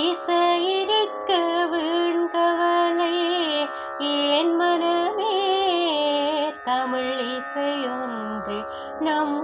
இசை இருக்க வீண்கவலை ஏன் மனமே தமிழ் இசையொன்று நம்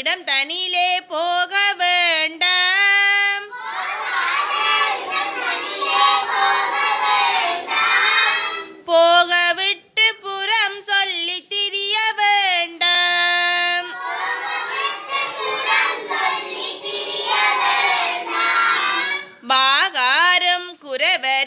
இடம் தனிலே போக வேண்டாம். போக விட்டு புறம் சொல்லி திரிய வேண்டாம். வாகாரம் குறவர்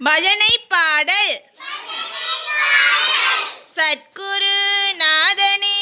பஜனை பாடல் சத்குரு நாதனே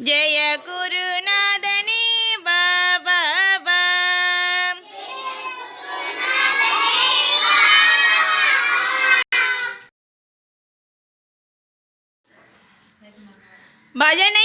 जय गुरुनादनी बाबा भजन